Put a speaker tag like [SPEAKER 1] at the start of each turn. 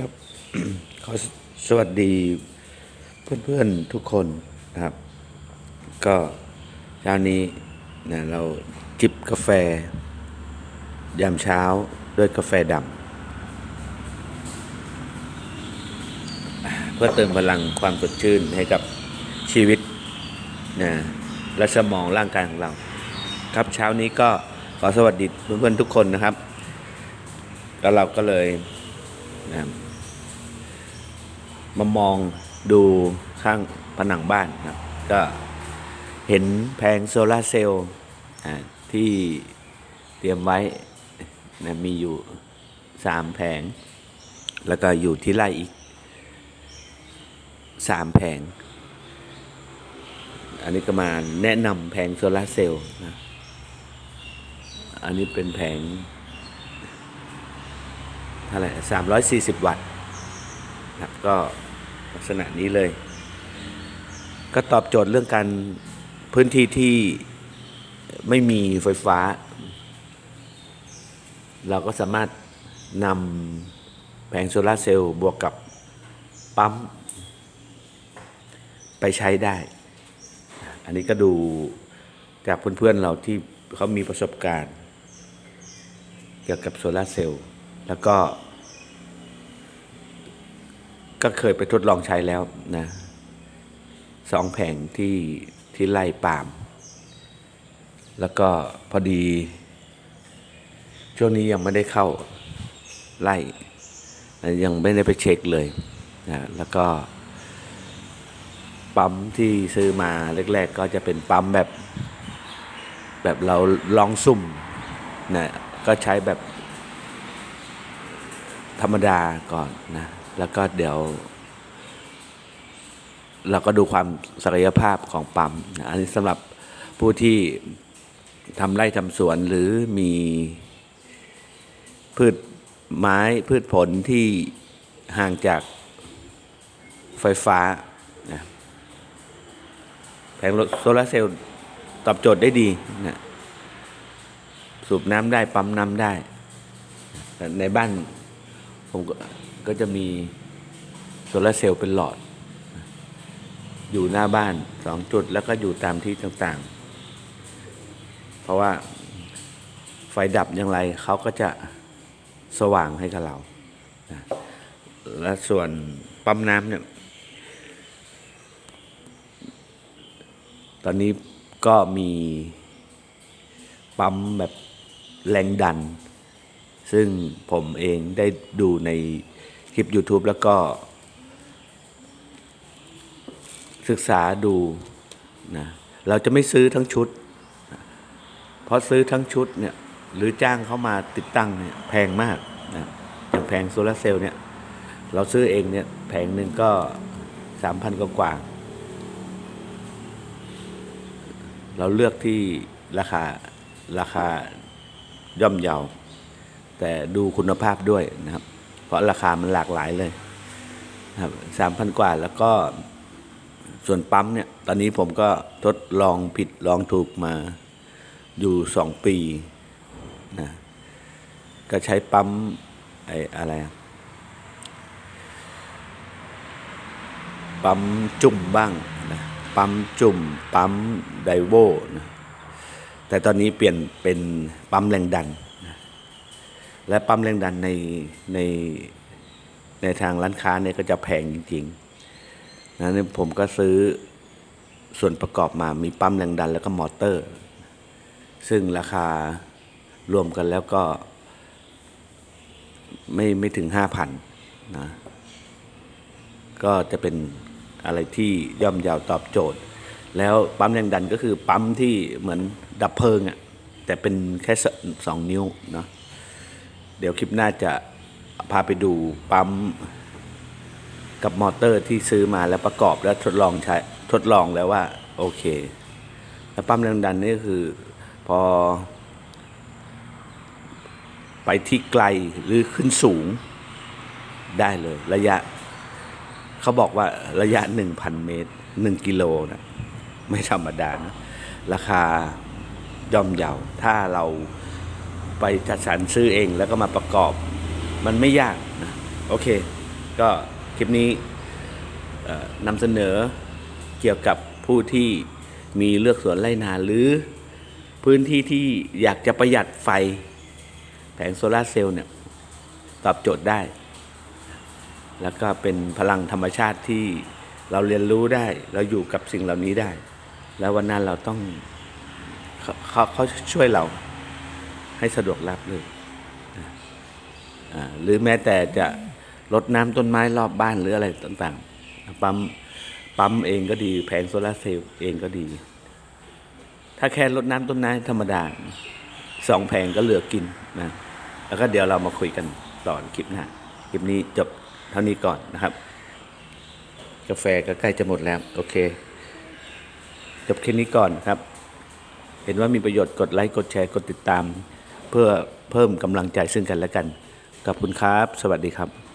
[SPEAKER 1] ครับขอสวัสดีเพื่อนๆทุกคนนะครับ ก็เช้านี้นะเราจิบกาแฟ ยามเช้าด้วยกาแฟดำเพื่อเติมพลังความสดชื่นให้กับชีวิตนะและสมองร่างกายของเรา ครับเช้านี้ก็ขอสวัสดีเพื่อนๆทุกคนนะครับ แล้วเราก็เลยนะครับ มามองดูข้างผนังบ้านครับ ก็เห็นแผงโซลาร์เซลล์ที่เตรียมไว้นะมีอยู่สามแผง แล้วก็อยู่ที่ไร่อีกสามแผง อันนี้ก็มาแนะนำแผงโซลาร์เซลล์นะอันนี้เป็นแผงเท่าไหร่สามร้อยสี่สิบวัตต์ ครับก็ลักษณะนี้เลย ก็ตอบโจทย์เรื่องการพื้นที่ที่ไม่มีไฟฟ้า เราก็สามารถนำแผงโซลาร์เซลล์บวกกับปั๊ม ไปใช้ได้ อันนี้ก็ดูจากเพื่อนๆเราที่เขามีประสบการณ์ เกี่ยวกับโซลาร์เซลล์แล้วก็ ก็เคยไปทดลองใช้แล้วนะสองแผงที่ที่ไล่ปาล์มแล้วก็พอดี ช่วงนี้ยังไม่ได้เข้าไล่ ยังไม่ได้ไปเช็คเลยนะแล้วก็ ปั๊มที่ซื้อมาแรกๆ ก็จะเป็นปั๊มแบบ แบบเราลองสุ่มนะก็ใช้แบบธรรมดาก่อนนะ แล้วก็เดี๋ยว เราก็ดูความศักยภาพของปั๊มนะอันนี้สำหรับผู้ที่ทำไร่ทำสวนหรือมีพืชไม้พืชผลที่ห่างจากไฟฟ้านะแผงโซลาร์เซลล์ตอบโจทย์ได้ดีนะสูบน้ำได้ปั๊มน้ำได้ ในบ้านผมก็ ก็จะมีโซลาร์เซลล์เป็นหลอด อยู่หน้าบ้านสองจุดแล้วก็อยู่ตามที่ต่างๆ เพราะว่าไฟดับอย่างไรเขาก็จะสว่างให้กับเรา และส่วนปั๊มน้ำเนี่ย ตอนนี้ก็มีปั๊มแบบแรงดัน ซึ่งผมเองได้ดูใน คลิป YouTube แล้วก็ ศึกษาดูนะเราจะไม่ซื้อทั้งชุด เพราะซื้อทั้งชุดเนี่ยหรือจ้างเขามาติดตั้งเนี่ยแพงมากนะอย่างแผงโซลาร์เซลล์เนี่ยเราซื้อเองเนี่ยแผงหนึ่งก็สามพันกว่า เราเลือกที่ราคาราคาย่อมเยา แต่ดูคุณภาพด้วยนะครับ ราะราคามันหลากหลายเลยครับสามพันกว่าแล้วก็ส่วนปั๊มเนี่ย ตอนนี้ผมก็ทดลองผิดลองถูกมาอยู่สองปีนะก็ใช้ปั๊มไอ้อะไรปั๊มจุ่มบ้างนะปั๊มจุ่มปั๊มไดโวนะแต่ตอนนี้เปลี่ยนเป็นปั๊มแรงดัน และปั๊มแรงดันในในในทางร้านค้าเนี่ยก็จะแพงจริงๆนะนี่ผมก็ซื้อส่วนประกอบมามีปั๊มแรงดันแล้วก็มอเตอร์ ซึ่งราคารวมกันแล้วก็ ไม่ไม่ถึงห้าพันนะก็จะเป็นอะไรที่ย่อมยาวตอบโจทย์ แล้วปั๊มแรงดันก็คือปั๊มที่เหมือนดับเพลิงอะ่ะแต่เป็นแค่สสองนิ้วเนาะ เดี๋ยวคลิปหน้าจะพาไปดูปั๊มกับมอเตอร์ที่ซื้อมาแล้วประกอบแล้วทดลองใช้ทดลองแล้วว่า โอเค แล้วปั๊มแรงดันนี่คือพอ ไปที่ไกลหรือขึ้นสูงได้เลย ระยะ เขาบอกว่าระยะ 1,000 เมตร 1 กิโลนะไม่ธรรมดานะ ราคาย่อมเยาถ้าเรา ไปจัดสรรซื้อเองแล้วก็มาประกอบ มันไม่ยากนะโอเค ก็คลิปนี้นำเสนอเกี่ยวกับผู้ที่มีเลือกสวนไร่นาหรือพื้นที่ที่อยากจะประหยัดไฟ แผงโซลาร์เซลล์เนี่ยตอบโจทย์ได้ แล้วก็เป็นพลังธรรมชาติที่เราเรียนรู้ได้ เราอยู่กับสิ่งเหล่านี้ได้ แล้ววันนั้นเราต้องเขเขาเขาช่วยเรา ให้สะดวกรับเลยหรือแม้แต่จะรดน้ำต้นไม้รอบบ้านหรืออะไรต่างๆ ปั๊มปั๊มเองก็ดี แผงโซลาร์เซลล์เองก็ดี ถ้าแค่รดน้ำต้นไม้ธรรมดาสองแผงก็เหลือกินนะแล้วก็เดี๋ยวเรามาคุยกันต่อนคลิปหน้าคลิปนี้จบเท่านี้ก่อนนะครับ กาแฟก็ใกล้จะหมดแล้ว โอเค จบแค่นี้ก่อนครับ เห็นว่ามีประโยชน์กดไลค์กดแชร์กดติดตาม เพื่อเพิ่มกำลังใจซึ่งกันและกันขอบคุณครับ สวัสดีครับ